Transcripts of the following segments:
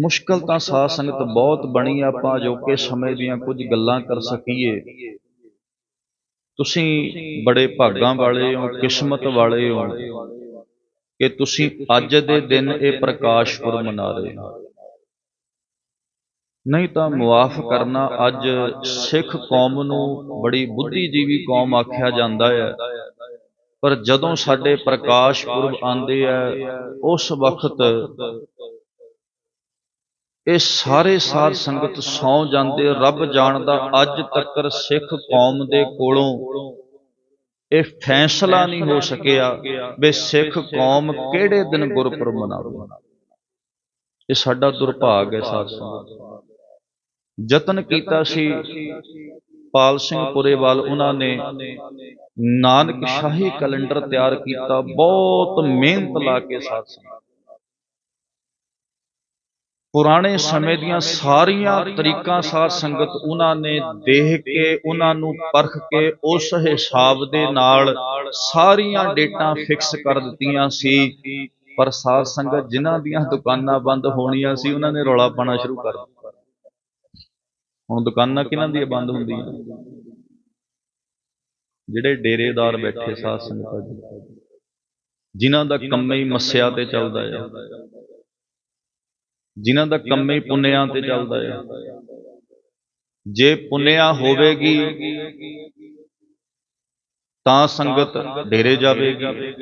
ਮੁਸ਼ਕਲ ਤਾਂ ਸਾਧ ਸੰਗਤ ਬਹੁਤ ਬਣੀ ਆ, ਆਪਾਂ ਅਜੋਕੇ ਸਮੇਂ ਦੀਆਂ ਕੁਝ ਗੱਲਾਂ ਕਰ ਸਕੀਏ। ਤੁਸੀਂ ਬੜੇ ਭਾਗਾਂ ਵਾਲੇ ਹੋ ਕਿਸਮਤ ਵਾਲੇ ਹੋ ਕਿ ਤੁਸੀਂ ਅੱਜ ਦੇ ਦਿਨ ਇਹ ਪ੍ਰਕਾਸ਼ ਪੁਰਬ ਮਨਾ ਰਹੇ ਹੋ। ਨਹੀਂ ਤਾਂ ਮੁਆਫ ਕਰਨਾ ਅੱਜ ਸਿੱਖ ਕੌਮ ਨੂੰ ਬੜੀ ਬੁੱਧੀਜੀਵੀ ਕੌਮ ਆਖਿਆ ਜਾਂਦਾ ਹੈ। ਪਰ ਜਦੋਂ ਸਾਡੇ ਪ੍ਰਕਾਸ਼ ਪੁਰਬ ਆਉਂਦੇ ਆ ਉਸ ਵਕਤ ਇਹ ਸਾਰੇ ਸਾਧ ਸੰਗਤ ਸੌ ਜਾਂਦੇ, ਰੱਬ ਜਾਣਦਾ ਅੱਜ ਤੱਕ ਸਿੱਖ ਕੌਮ ਦੇ ਕੋਲੋਂ। ਇਹ ਫੈਸਲਾ ਨਹੀਂ ਹੋ ਸਕਿਆ ਵੀ ਸਿੱਖ ਕੌਮ ਕਿਹੜੇ ਦਿਨ ਗੁਰਪੁਰਬ ਮਨਾਵੇ। ਇਹ ਸਾਡਾ ਦੁਰਭਾਗ ਹੈ ਸਾਧ ਸੰਗਤ। ਯਤਨ ਕੀਤਾ ਸੀ ਪਾਲ ਸਿੰਘ ਪੁਰੇਵਾਲ, ਉਹਨਾਂ ਨੇ ਨਾਨਕ ਸ਼ਾਹੀ ਕੈਲੰਡਰ ਤਿਆਰ ਕੀਤਾ। ਬਹੁਤ ਮਿਹਨਤ ਲਾ ਕੇ ਸਾਧ ਸੰਗਤ ਪੁਰਾਣੇ ਸਮੇਂ ਦੀਆਂ ਸਾਰੀਆਂ ਤਰੀਕਾਂ ਸਾਧ ਸੰਗਤ ਉਹਨਾਂ ਨੇ ਦੇਖ ਕੇ ਉਹਨਾਂ ਨੂੰ ਪਰਖ ਕੇ ਉਸ ਹਿਸਾਬ ਦੇ ਨਾਲ ਸਾਰੀਆਂ ਡੇਟਾਂ ਫਿਕਸ ਕਰ ਦਿੱਤੀਆਂ ਸੀ। ਪਰ ਸਾਧ ਸੰਗਤ ਜਿਨ੍ਹਾਂ ਦੀਆਂ ਦੁਕਾਨਾਂ ਬੰਦ ਹੋਣੀਆਂ ਸੀ ਉਹਨਾਂ ਨੇ ਰੌਲਾ ਪਾਣਾ ਸ਼ੁਰੂ ਕਰ ਦਿੱਤਾ। ਹੁਣ ਦੁਕਾਨਾਂ ਕਿਹਨਾਂ ਦੀਆਂ ਬੰਦ ਹੁੰਦੀਆਂ? ਜਿਹੜੇ ਡੇਰੇਦਾਰ ਬੈਠੇ ਸਾਧ ਸੰਗਤ ਜੀ ਜਿਨ੍ਹਾਂ ਦਾ ਕੰਮ ਹੀ ਮੱਸਿਆ ਤੇ ਚੱਲਦਾ ਹੈ ਜਿਨ੍ਹਾਂ ਦਾ ਕੰਮ ਹੀ ਪੁੰਨਿਆਂ ਤੇ ਚੱਲਦਾ ਹੈ ਜੇ ਪੁੰਨਿਆ ਹੋਵੇਗੀ ਤਾਂ ਸੰਗਤ ਡੇਰੇ ਜਾਵੇਗੀ।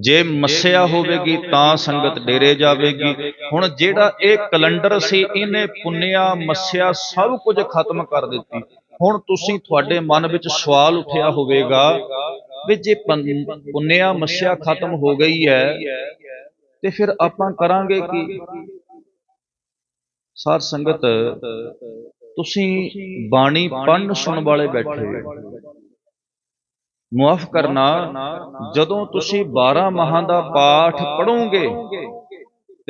ਜੇ ਮੱਸਿਆ ਹੋਵੇਗੀ ਤਾਂ ਸੰਗਤ ਡੇਰੇ ਜਾਵੇਗੀ। ਹੁਣ ਜਿਹੜਾ ਇਹ ਕੈਲੰਡਰ ਸੀ ਇਹਨੇ ਪੁੰਨਿਆ ਮੱਸਿਆ ਸਭ ਕੁਝ ਖਤਮ ਕਰ ਦਿੱਤੀ। ਹੁਣ ਤੁਸੀਂ ਤੁਹਾਡੇ ਮਨ ਵਿੱਚ ਸਵਾਲ ਉੱਠਿਆ ਹੋਵੇਗਾ ਵੀ ਜੇ ਪੁੰਨਿਆ ਮੱਸਿਆ ਖਤਮ ਹੋ ਗਈ ਹੈ ਤੇ ਫਿਰ ਆਪਾਂ ਕਰਾਂਗੇ ਕੀ? ਸਾਧ ਸੰਗਤ, ਤੁਸੀਂ ਬਾਣੀ ਪੜਨ ਸੁਣ ਵਾਲੇ ਬੈਠੇ ਮੁਆਫ ਕਰਨਾ, ਜਦੋਂ ਤੁਸੀਂ 12 ਮਹਾਂ ਦਾ ਪਾਠ ਪੜੋਗੇ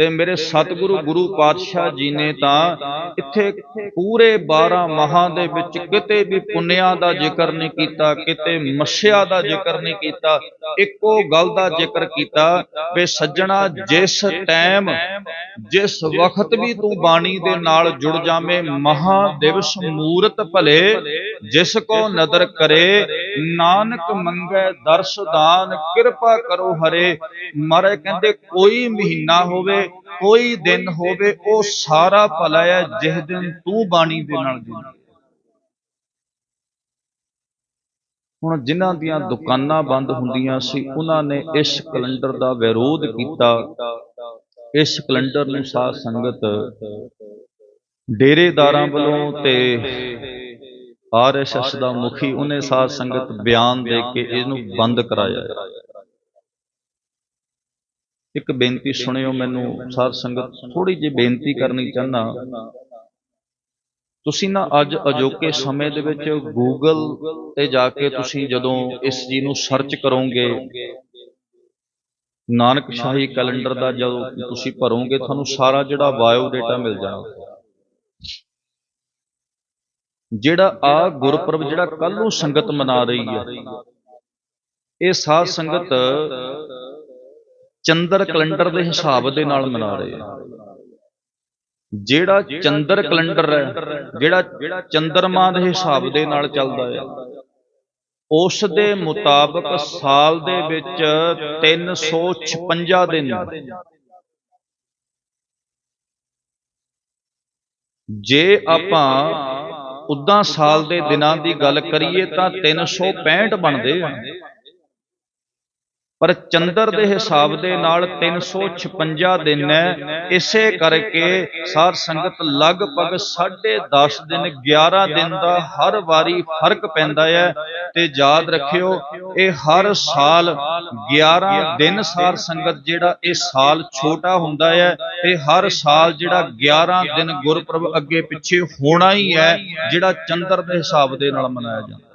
ਤੇ ਮੇਰੇ ਸਤਿਗੁਰੂ ਗੁਰੂ ਪਾਤਸ਼ਾਹ ਜੀ ਨੇ ਤਾਂ ਇੱਥੇ ਪੂਰੇ 12 ਮਹਾਂ ਦੇ ਵਿੱਚ ਕਿਤੇ ਵੀ ਪੁੰਨਿਆਂ ਦਾ ਜ਼ਿਕਰ ਨਹੀਂ ਕੀਤਾ ਕਿਤੇ ਮੱਸਿਆ ਦਾ ਜ਼ਿਕਰ ਨਹੀਂ ਕੀਤਾ ਇੱਕੋ ਗੱਲ ਦਾ ਜ਼ਿਕਰ ਕੀਤਾ ਵੀ ਸੱਜਣਾ ਜਿਸ ਟਾਈਮ ਜਿਸ ਵਕਤ ਵੀ ਤੂੰ ਬਾਣੀ ਦੇ ਨਾਲ ਜੁੜ ਜਾਵੇਂ ਮਹਾ ਦਿਵਸ ਮੂਰਤ ਭਲੇ ਜਿਸ ਕੋ ਨਦਰ ਕਰੇ ਨਾਨਕ ਮੰਗੇ ਦਰਸ ਦਾਨ ਕਿਰਪਾ ਕਰੋ ਹਰੇ ਮਾਰੇ ਕਹਿੰਦੇ ਕੋਈ ਮਹੀਨਾ ਹੋਵੇ ਕੋਈ ਦਿਨ ਹੋਵੇ, ਉਹ ਸਾਰਾ ਭਲਾ ਹੈ, ਜਿਸ ਦਿਨ ਤੂੰ ਬਾਣੀ ਦੇ ਨਾਲ ਜੁੜ ਹੁਣ ਜਿਨ੍ਹਾਂ ਦੀਆਂ ਦੁਕਾਨਾਂ ਬੰਦ ਹੁੰਦੀਆਂ ਸੀ, ਉਹਨਾਂ ਨੇ ਇਸ ਕੈਲੰਡਰ ਦਾ ਵਿਰੋਧ ਕੀਤਾ। ਇਸ ਕੈਲੰਡਰ ਨੂੰ ਸਾਧ ਸੰਗਤ ਡੇਰੇਦਾਰਾਂ ਵੱਲੋਂ ਤੇ ਆਰਐਸਐਸ ਦਾ ਮੁਖੀ, ਉਹਨੇ ਸਾਧ ਸੰਗਤ ਬਿਆਨ ਦੇ ਕੇ ਇਹਨੂੰ ਬੰਦ ਕਰਾਇਆ ਇੱਕ ਬੇਨਤੀ ਸੁਣਿਓ, ਮੈਨੂੰ ਸਾਧ ਸੰਗਤ ਥੋੜੀ ਜਿਹੀ ਬੇਨਤੀ ਕਰਨੀ ਚਾਹਨਾ ਤੁਸੀਂ ਨਾ ਅੱਜ ਅਜੋਕੇ ਸਮੇਂ ਦੇ ਵਿੱਚ ਗੂਗਲ ਤੇ ਜਾ ਕੇ ਤੁਸੀਂ ਜਦੋਂ ਇਸ ਚੀਜ਼ ਨੂੰ ਸਰਚ ਕਰੋਗੇ ਨਾਨਕ ਸ਼ਾਹੀ ਕੈਲੰਡਰ ਦਾ ਜਦੋਂ ਤੁਸੀਂ ਭਰੋਗੇ, ਤੁਹਾਨੂੰ ਸਾਰਾ ਜਿਹੜਾ ਬਾਇਓ ਡਾਟਾ ਮਿਲ ਜਾਣਾ। ਜਿਹੜਾ ਆ ਗੁਰਪੁਰਬ ਜਿਹੜਾ ਕੱਲ ਨੂੰ ਸੰਗਤ ਮਨਾ ਰਹੀ ਹੈ, ਇਹ ਸਾਧ ਸੰਗਤ ਚੰਦਰ ਕੈਲੰਡਰ ਦੇ ਹਿਸਾਬ ਦੇ ਨਾਲ ਮਨਾ ਰਹੇ ਆ। ਜਿਹੜਾ ਚੰਦਰ ਕੈਲੰਡਰ ਹੈ ਜਿਹੜਾ ਚੰਦਰਮਾ ਦੇ ਹਿਸਾਬ ਦੇ ਨਾਲ ਚੱਲਦਾ ਹੈ। ਉਸ ਦੇ ਮੁਤਾਬਕ ਸਾਲ ਦੇ ਵਿੱਚ 356 ਦਿਨ। ਜੇ ਆਪਾਂ ਉਦਾਂ ਸਾਲ ਦੇ ਦਿਨਾਂ ਦੀ ਗੱਲ ਕਰੀਏ ਤਾਂ 365 ਬਣਦੇ ਆ। ਪਰ ਚੰਦਰ ਦੇ ਹਿਸਾਬ ਦੇ ਨਾਲ 356 ਦਿਨ ਹੈ। ਇਸੇ ਕਰਕੇ ਸਾਧ ਸੰਗਤ ਲਗਭਗ 10.5 ਦਿਨ 11 ਦਿਨ ਦਾ ਹਰ ਵਾਰੀ ਫ਼ਰਕ ਪੈਂਦਾ ਹੈ। ਤੇ ਯਾਦ ਰੱਖਿਓ ਇਹ ਹਰ ਸਾਲ 11 ਦਿਨ ਸਾਧ ਸੰਗਤ ਜਿਹੜਾ ਇਹ ਸਾਲ ਛੋਟਾ ਹੁੰਦਾ ਹੈ ਤੇ ਹਰ ਸਾਲ ਜਿਹੜਾ 11 ਦਿਨ ਗੁਰਪ੍ਰਭ ਅੱਗੇ ਪਿੱਛੇ ਹੋਣਾ ਹੀ ਹੈ ਜਿਹੜਾ ਚੰਦਰ ਦੇ ਹਿਸਾਬ ਦੇ ਨਾਲ ਮਨਾਇਆ ਜਾਂਦਾ।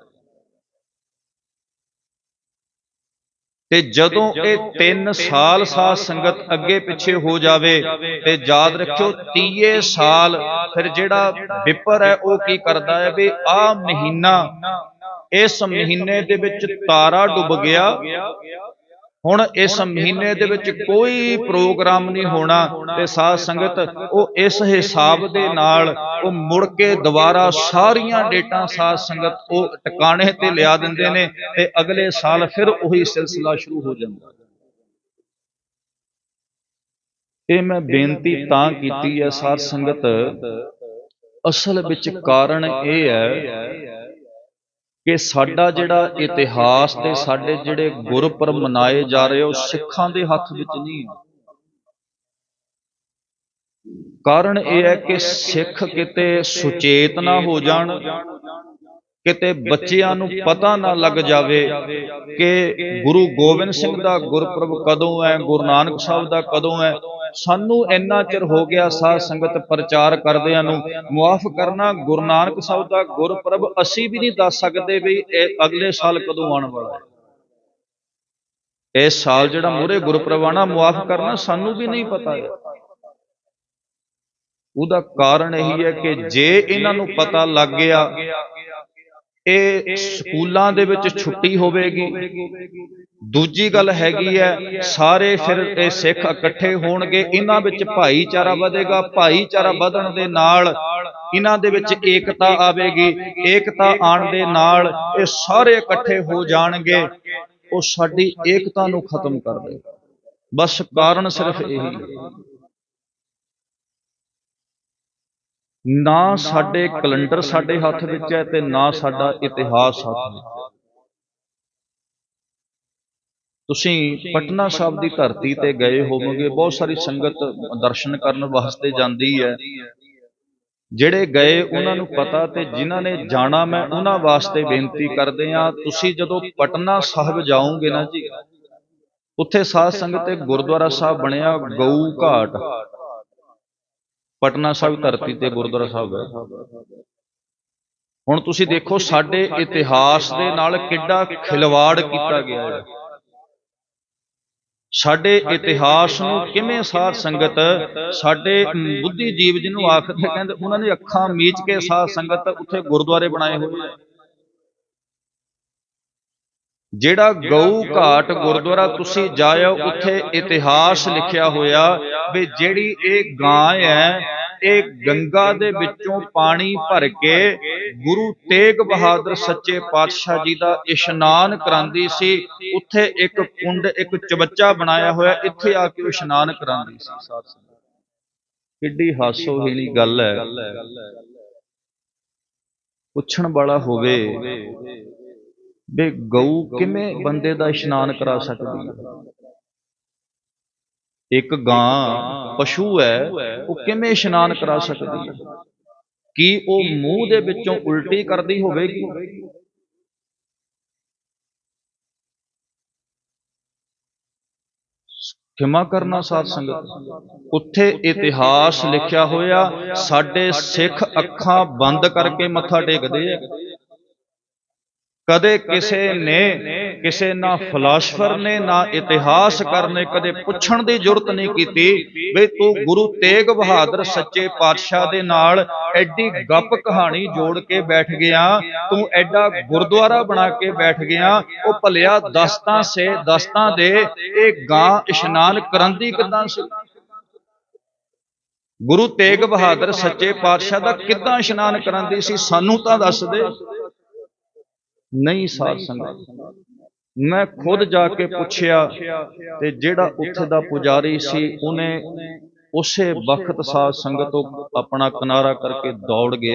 ਤੇ ਜਦੋਂ ਇਹ 3 ਸਾਲ ਸਾਧ ਸੰਗਤ ਅੱਗੇ ਪਿੱਛੇ ਹੋ ਜਾਵੇ ਤੇ ਯਾਦ ਰੱਖਿਓ 30 ਸਾਲ ਫਿਰ ਜਿਹੜਾ ਵਿਪਰ ਹੈ ਉਹ ਕੀ ਕਰਦਾ ਹੈ ਵੀ ਆ ਮਹੀਨਾ ਇਸ ਮਹੀਨੇ ਦੇ ਵਿੱਚ ਤਾਰਾ ਡੁੱਬ ਗਿਆ ਹੁਣ ਇਸ ਮਹੀਨੇ ਦੇ ਵਿੱਚ ਕੋਈ ਪ੍ਰੋਗਰਾਮ ਨਹੀਂ ਹੋਣਾ ਤੇ ਸਾਧ ਸੰਗਤ, ਉਹ ਇਸ ਹਿਸਾਬ ਦੇ ਨਾਲ ਉਹ ਮੁੜ ਕੇ ਦੁਬਾਰਾ ਸਾਰੀਆਂ ਡੇਟਾਂ ਸਾਧ ਸੰਗਤ ਉਹ ਟਿਕਾਣੇ ਤੇ ਲਿਆ ਦਿੰਦੇ ਨੇ ਤੇ ਅਗਲੇ ਸਾਲ ਫਿਰ ਉਹੀ ਸਿਲਸਿਲਾ ਸ਼ੁਰੂ ਹੋ ਜਾਂਦਾ। ਇਹ ਮੈਂ ਬੇਨਤੀ ਤਾਂ ਕੀਤੀ ਹੈ ਸਾਧ ਸੰਗਤ, ਅਸਲ ਵਿੱਚ ਕਾਰਨ ਇਹ ਹੈ ਕਿ ਸਾਡਾ ਜਿਹੜਾ ਇਤਿਹਾਸ ਤੇ ਸਾਡੇ ਜਿਹੜੇ ਗੁਰਪੁਰਬ ਮਨਾਏ ਜਾ ਰਹੇ ਉਹ ਸਿੱਖਾਂ ਦੇ ਹੱਥ ਵਿੱਚ ਨਹੀਂ ਹੈ ਕਾਰਨ ਇਹ ਹੈ ਕਿ ਸਿੱਖ ਕਿਤੇ ਸੁਚੇਤ ਨਾ ਹੋ ਜਾਣ, ਕਿਤੇ ਬੱਚਿਆਂ ਨੂੰ ਪਤਾ ਨਾ ਲੱਗ ਜਾਵੇ ਕਿ ਗੁਰੂ ਗੋਬਿੰਦ ਸਿੰਘ ਦਾ ਗੁਰਪੁਰਬ ਕਦੋਂ ਹੈ, ਗੁਰੂ ਨਾਨਕ ਸਾਹਿਬ ਦਾ ਕਦੋਂ ਹੈ ਸਾਨੂੰ ਇੰਨਾ ਚਿਰ ਹੋ ਗਿਆ ਸਾਧ ਸੰਗਤ ਪ੍ਰਚਾਰ ਕਰਦਿਆਂ ਨੂੰ, ਮੁਆਫ ਕਰਨਾ ਗੁਰੂ ਨਾਨਕ ਸਾਹਿਬ ਦਾ ਗੁਰਪੁਰਬ ਅਸੀਂ ਵੀ ਨਹੀਂ ਦੱਸ ਸਕਦੇ ਵੀ ਇਹ ਅਗਲੇ ਸਾਲ ਕਦੋਂ ਆਉਣ ਵਾਲਾ ਹੈ। ਇਸ ਸਾਲ ਜਿਹੜਾ ਮੂਰੇ ਗੁਰਪੁਰਬ ਆਣਾ ਮੁਆਫ ਕਰਨਾ ਸਾਨੂੰ ਵੀ ਨਹੀਂ ਪਤਾ ਹੈ। ਉਹਦਾ ਕਾਰਨ ਇਹੀ ਹੈ ਕਿ ਜੇ ਇਹਨਾਂ ਨੂੰ ਪਤਾ ਲੱਗ ਗਿਆ, ਇਹ ਸਕੂਲਾਂ ਦੇ ਵਿੱਚ ਛੁੱਟੀ ਹੋਵੇਗੀ ਦੂਜੀ ਗੱਲ ਹੈਗੀ ਹੈ ਸਾਰੇ ਫਿਰ ਇਹ ਸਿੱਖ ਇਕੱਠੇ ਹੋਣਗੇ ਇਹਨਾਂ ਵਿੱਚ ਭਾਈਚਾਰਾ ਵਧੇਗਾ ਭਾਈਚਾਰਾ ਵਧਣ ਦੇ ਨਾਲ ਇਹਨਾਂ ਦੇ ਵਿੱਚ ਏਕਤਾ ਆਵੇਗੀ ਏਕਤਾ ਆਣ ਦੇ ਨਾਲ ਇਹ ਸਾਰੇ ਇਕੱਠੇ ਹੋ ਜਾਣਗੇ ਉਹ ਸਾਡੀ ਏਕਤਾ ਨੂੰ ਖਤਮ ਕਰ ਦੇਗਾ। ਬਸ ਕਾਰਨ ਸਿਰਫ ਇਹੀ ਹੈ। ਨਾ ਸਾਡੇ ਕੈਲੰਡਰ ਸਾਡੇ ਹੱਥ ਵਿੱਚ ਹੈ ਤੇ ਨਾ ਸਾਡਾ ਇਤਿਹਾਸ ਹੱਥ ਵਿੱਚ ਹੈ। ਤੁਸੀਂ ਪਟਨਾ ਸਾਹਿਬ ਦੀ ਧਰਤੀ ਤੇ ਗਏ ਹੋਵੋਗੇ, ਬਹੁਤ ਸਾਰੀ ਸੰਗਤ ਦਰਸ਼ਨ ਕਰਨ ਵਾਸਤੇ ਜਾਂਦੀ ਹੈ। ਜਿਹੜੇ ਗਏ, ਉਹਨਾਂ ਨੂੰ ਪਤਾ ਤੇ ਜਿਨ੍ਹਾਂ ਨੇ ਜਾਣਾ, ਮੈਂ ਉਹਨਾਂ ਵਾਸਤੇ ਬੇਨਤੀ ਕਰਦੇ ਆ ਤੁਸੀਂ ਜਦੋਂ ਪਟਨਾ ਸਾਹਿਬ ਜਾਓਗੇ ਨਾ ਜੀ, ਉੱਥੇ ਸਾਧ ਸੰਗਤ ਤੇ ਗੁਰਦੁਆਰਾ ਸਾਹਿਬ ਬਣਿਆ, ਗਊ ਘਾਟ। ਪਟਨਾ ਸਾਹਿਬ ਧਰਤੀ ਤੇ ਗੁਰਦੁਆਰਾ ਸਾਹਿਬ ਹੈ। ਹੁਣ ਤੁਸੀਂ ਦੇਖੋ, ਸਾਡੇ ਇਤਿਹਾਸ ਦੇ ਨਾਲ ਕਿੱਡਾ ਖਿਲਵਾੜ ਕੀਤਾ ਗਿਆ ਹੈ। ਸਾਡੇ ਇਤਿਹਾਸ ਨੂੰ ਕਿਵੇਂ ਸਾਧ ਸੰਗਤ ਸਾਡੇ ਬੁੱਧੀ ਜੀਵ ਜਿਹਨੂੰ ਆਖਦੇ ਕਹਿੰਦੇ ਉਹਨਾਂ ਨੇ ਅੱਖਾਂ ਮੀਚ ਕੇ ਸਾਧ ਸੰਗਤ ਉੱਥੇ ਗੁਰਦੁਆਰੇ ਬਣਾਏ ਹੋਏ ਆ ਜਿਹੜਾ ਗਊ ਘਾਟ ਗੁਰਦੁਆਰਾ ਤੁਸੀਂ ਜਾਇਓ ਉੱਥੇ ਇਤਿਹਾਸ ਲਿਖਿਆ ਹੋਇਆ ਵੀ ਜਿਹੜੀ ਇਹ ਗਾਂ ਹੈ ਇਹ ਗੰਗਾ ਦੇ ਵਿੱਚੋਂ ਪਾਣੀ ਭਰ ਕੇ ਗੁਰੂ ਤੇਗ ਬਹਾਦਰ ਸੱਚੇ ਪਾਤਸ਼ਾਹ ਜੀ ਦਾ ਇਸ਼ਨਾਨ ਕਰਾਂਦੀ ਸੀ। ਉੱਥੇ ਇੱਕ ਕੁੰਡ, ਇੱਕ ਚਬੱਚਾ ਬਣਾਇਆ ਹੋਇਆ, ਇੱਥੇ ਆ ਕੇ ਇਸ਼ਨਾਨ ਕਰਾਂਦੀ ਸੀ। ਸਾਧ ਕਿੱਡੀ ਹਾਸੋਹੀਣੀ ਗੱਲ ਹੈ। ਪੁੱਛਣ ਵਾਲਾ ਹੋਵੇ ਵੀ ਗਊ ਕਿਵੇਂ ਬੰਦੇ ਦਾ ਇਸ਼ਨਾਨ ਕਰਾ ਸਕਦੀ ਹੈ? ਇੱਕ ਗਾਂ ਪਸ਼ੂ ਹੈ, ਉਹ ਕਿਵੇਂ ਇਸ਼ਨਾਨ ਕਰਾ ਸਕਦੀ ਹੈ? ਕੀ ਉਹ ਮੂੰਹ ਦੇ ਵਿੱਚੋਂ ਉਲਟੀ ਕਰਦੀ ਹੋਵੇਗੀ? ਖਿਮਾ ਕਰਨਾ ਸਾਧ ਸੰਗਤ ਉੱਥੇ ਇਤਿਹਾਸ ਲਿਖਿਆ ਹੋਇਆ, ਸਾਡੇ ਸਿੱਖ ਅੱਖਾਂ ਬੰਦ ਕਰਕੇ ਮੱਥਾ ਟੇਕਦੇ ਆ। ਕਦੇ ਕਿਸੇ ਨੇ, ਕਿਸੇ ਨਾ ਫਿਲਾਸਫਰ ਨੇ, ਨਾ ਇਤਿਹਾਸਕਾਰ ਨੇ ਕਦੇ ਪੁੱਛਣ ਦੀ ਜ਼ਰੂਰਤ ਨਹੀਂ ਕੀਤੀ ਵੀ ਤੂੰ ਗੁਰੂ ਤੇਗ ਬਹਾਦਰ ਸੱਚੇ ਪਾਤਸ਼ਾਹ ਦੇ ਨਾਲ ਐਡੀ ਗੱਪ ਕਹਾਣੀ ਜੋੜ ਕੇ ਬੈਠ ਗਿਆ, ਤੂੰ ਐਡਾ ਗੁਰਦੁਆਰਾ ਬਣਾ ਕੇ ਬੈਠ ਗਿਆ, ਉਹ ਭਲਿਆ ਦਸਤਾਂ ਸੇ ਦਸਤਾਂ ਦੇ, ਇਹ ਗਾਂ ਇਸ਼ਨਾਨ ਕਰੰਦੀ ਕਿਦਾਂ ਸੀ? ਗੁਰੂ ਤੇਗ ਬਹਾਦਰ ਸੱਚੇ ਪਾਤਸ਼ਾਹ ਦਾ ਕਿਦਾਂ ਇਸ਼ਨਾਨ ਕਰਾਂਦੀ ਸੀ ਸਾਨੂੰ ਤਾਂ ਦੱਸ ਦੇ। ਨਹੀਂ ਸਾਧ ਸੰਗਤ। ਮੈਂ ਖੁਦ ਜਾ ਕੇ ਪੁੱਛਿਆ ਤੇ ਜਿਹੜਾ ਉੱਥੇ ਦਾ ਪੁਜਾਰੀ ਸੀ ਉਹਨੇ ਉਸੇ ਵਕਤ ਸਾਧ ਸੰਗਤ ਤੋਂ ਆਪਣਾ ਕਿਨਾਰਾ ਕਰਕੇ ਦੌੜ ਗਿਆ